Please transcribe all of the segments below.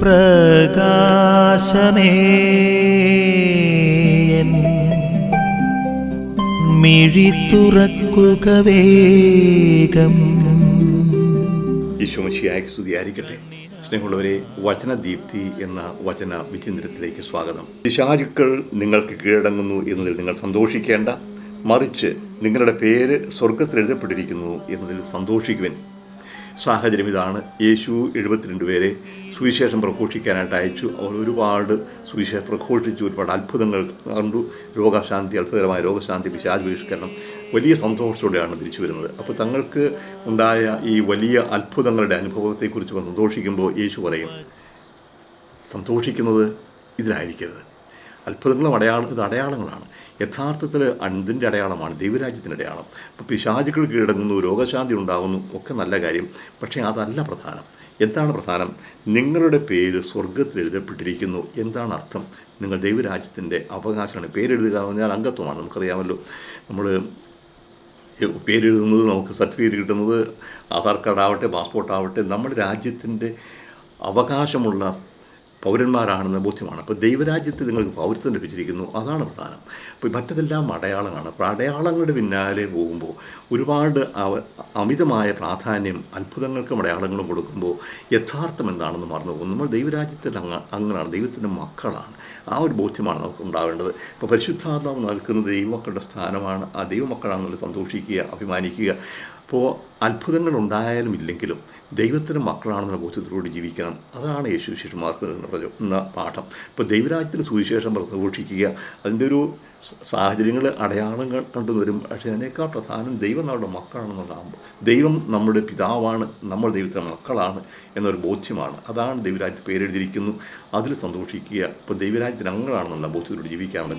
പ്രകാശമേ. മിഴി തുറക്കുക വേഗം. ഈശോമിശിയായ സ്തുതിയായിരിക്കട്ടെ. സ്നേഹമുള്ളവരെ വചനദീപ്തി എന്ന വചന വിചിന്തനത്തിലേക്ക് സ്വാഗതം. പിശാചുക്കൾ നിങ്ങൾക്ക് കീഴടങ്ങുന്നു എന്നതിൽ നിങ്ങൾ സന്തോഷിക്കേണ്ട. മറിച്ച് നിങ്ങളുടെ പേര് സ്വർഗത്തിൽ എഴുതപ്പെട്ടിരിക്കുന്നു എന്നതിൽ സന്തോഷിക്കുവൻ. സാഹചര്യം ഇതാണ്. യേശു എഴുപത്തിരണ്ട് പേരെ സുവിശേഷം പ്രഘോഷിക്കാനായിട്ട് അയച്ചു. അവർ ഒരുപാട് സുവിശേഷം പ്രഘോഷിച്ചു. ഒരുപാട് അത്ഭുതങ്ങൾ കണ്ടു. രോഗശാന്തി അത്ഭുതകരമായ രോഗശാന്തി ബഹിഷ്കരണം വലിയ സന്തോഷത്തോടെയാണ് തിരിച്ചു വരുന്നത്. അപ്പോൾ തങ്ങൾക്ക് ഉണ്ടായ ഈ വലിയ അത്ഭുതങ്ങളുടെ അനുഭവത്തെക്കുറിച്ച് സന്തോഷിക്കുമ്പോൾ യേശു പറയും സന്തോഷിക്കുന്നത് ഇതിലായിരിക്കരുത്. അത്ഭുതങ്ങളും അടയാളം ഇത് അടയാളങ്ങളാണ്. യഥാർത്ഥത്തിൽ അതിന്റെ അടയാളമാണ് ദൈവരാജ്യത്തിന്റെ അടയാളം. അപ്പോൾ പിശാചുക്കൾ കീഴടങ്ങുന്നു രോഗശാന്തി ഉണ്ടാകുന്നു ഒക്കെ നല്ല കാര്യം. പക്ഷേ അതല്ല പ്രധാനം. എന്താണ് പ്രധാനം? നിങ്ങളുടെ പേര് സ്വർഗത്തിൽ എഴുതപ്പെട്ടിരിക്കുന്നു. എന്താണ് അർത്ഥം? നിങ്ങൾ ദൈവരാജ്യത്തിന്റെ അവകാശമാണ്. പേരെഴുതുക പറഞ്ഞാൽ അംഗത്വമാണ്. നമുക്കറിയാമല്ലോ. നമ്മൾ പേരെഴുതുന്നത് നമുക്ക് സർട്ടിഫിക്കറ്റ് കിട്ടുന്നത് ആധാർ കാർഡ് ആവട്ടെ പാസ്പോർട്ട് ആവട്ടെ നമ്മുടെ രാജ്യത്തിന്റെ അവകാശമുള്ള പൗരന്മാരാണെന്ന ബോധ്യമാണ്. അപ്പോൾ ദൈവരാജ്യത്ത് നിങ്ങൾക്ക് പൗരത്വം ലഭിച്ചിരിക്കുന്നു. അതാണ് പ്രധാനം. അപ്പോൾ മറ്റതെല്ലാം അടയാളങ്ങളാണ്. അപ്പോൾ അടയാളങ്ങളുടെ പിന്നാലെ പോകുമ്പോൾ ഒരുപാട് അമിതമായ പ്രാധാന്യം അത്ഭുതങ്ങൾക്കും അടയാളങ്ങളും കൊടുക്കുമ്പോൾ യഥാർത്ഥം എന്താണെന്ന് മറന്നു പോകും. നമ്മൾ ദൈവരാജ്യത്തിൽ അങ്ങ അങ്ങനെയാണ് ദൈവത്തിന്റെ മക്കളാണ്. ആ ഒരു ബോധ്യമാണ് നമുക്ക് ഉണ്ടാവേണ്ടത്. ഇപ്പോൾ പരിശുദ്ധാത്മാവ് നൽകുന്ന ദൈവമക്കളുടെ സ്ഥാനമാണ് ആ ദൈവമക്കളാണെന്നുള്ളത് സന്തോഷിക്കുക അഭിമാനിക്കുക. അപ്പോൾ അത്ഭുതങ്ങൾ ഉണ്ടായാലും ഇല്ലെങ്കിലും ദൈവത്തിന്റെ മക്കളാണെന്ന ബോധ്യത്തിലൂടെ ജീവിക്കണം. അതാണ് യേശു ശിഷ്യന്മാർക്ക് നൽകുന്ന പാഠം. ഇപ്പോൾ ദൈവരാജ്യത്തിന് സുവിശേഷം പ്രഘോഷിക്കുക അതിന്റെ ഒരു സാഹചര്യങ്ങൾ അടയാളങ്ങൾ കണ്ടു വരും. പക്ഷേ അതിനേക്കാൾ പ്രധാനം ദൈവം നമ്മുടെ മക്കളാണെന്നുള്ളതാകുമ്പോൾ ദൈവം നമ്മുടെ പിതാവാണ് നമ്മൾ ദൈവത്തിന്റെ മക്കളാണ് എന്നൊരു ബോധ്യമാണ്. അതാണ് ദൈവരാജ്യത്ത് പേരെഴുതിയിരിക്കുന്നു. അതിൽ സന്തോഷിക്കുക. ഇപ്പോൾ ദൈവരാജ്യത്തിന് അംഗങ്ങളാണെന്നുള്ള ബോധ്യത്തിലൂടെ ജീവിക്കാനുള്ള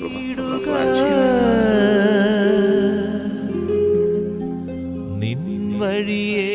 வழியே